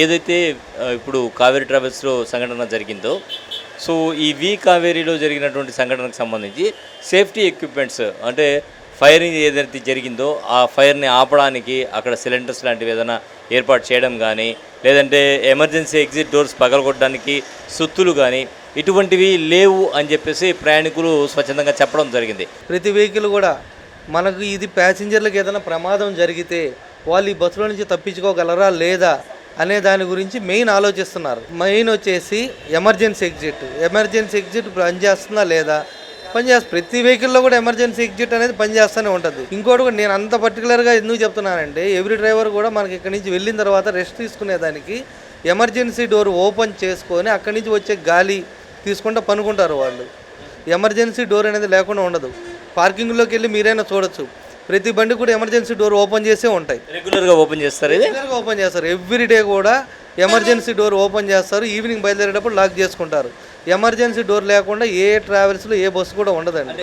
ఏదైతే ఇప్పుడు కావేరీ ట్రావెల్స్లో సంఘటన జరిగిందో సో ఈ వి కావేరీలో జరిగినటువంటి సంఘటనకు సంబంధించి సేఫ్టీ ఎక్విప్మెంట్స్ అంటే ఫైరింగ్ ఏదైతే జరిగిందో ఆ ఫైర్ని ఆపడానికి అక్కడ సిలిండర్స్ లాంటివి ఏదైనా ఏర్పాటు చేయడం కానీ లేదంటే ఎమర్జెన్సీ ఎగ్జిట్ డోర్స్ పగలగొట్టడానికి సుత్తులు కానీ ఇటువంటివి లేవు అని చెప్పేసి ప్రయాణికులు స్వచ్ఛందంగా చెప్పడం జరిగింది. ప్రతి వెహికల్ కూడా మనకు ఇది ప్యాసింజర్లకు ఏదైనా ప్రమాదం జరిగితే వాళ్ళు ఈ బస్సులో నుంచి తప్పించుకోగలరా లేదా అనే దాని గురించి మెయిన్ ఆలోచిస్తున్నారు. మెయిన్ వచ్చేసి ఎమర్జెన్సీ ఎగ్జిట్. ఎమర్జెన్సీ ఎగ్జిట్ పనిచేస్తుందా లేదా? పనిచేస్తుంది ప్రతి వెహికల్లో కూడా ఎమర్జెన్సీ ఎగ్జిట్ అనేది పనిచేస్తూనే ఉంటుంది. ఇంకోటి కూడా నేను అంత పర్టికులర్గా ఎందుకు చెప్తున్నానంటే ఎవ్రీ డ్రైవర్ కూడా మనకి ఇక్కడి నుంచి వెళ్ళిన తర్వాత రెస్ట్ తీసుకునేదానికి ఎమర్జెన్సీ డోర్ ఓపెన్ చేసుకొని అక్కడి నుంచి వచ్చే గాలి తీసుకుంటూ పనుకుంటారు వాళ్ళు. ఎమర్జెన్సీ డోర్ అనేది లేకుండా ఉండదు. పార్కింగ్లోకి వెళ్ళి మీరైనా చూడొచ్చు. ప్రతి బండి కూడా ఎమర్జెన్సీ డోర్ ఓపెన్ చేసే ఉంటాయి. రెగ్యులర్గా ఓపెన్ చేస్తారు ఇది? రెగ్యులర్గా ఓపెన్ చేస్తారు. ఎవ్రీ డే కూడా ఎమర్జెన్సీ డోర్ ఓపెన్ చేస్తారు. ఈవినింగ్ బయలుదేరేటప్పుడు లాక్ చేసుకుంటారు. ఎమర్జెన్సీ డోర్ లేకుండా ఏ ట్రావెల్స్లో ఏ బస్సు కూడా ఉండదండి.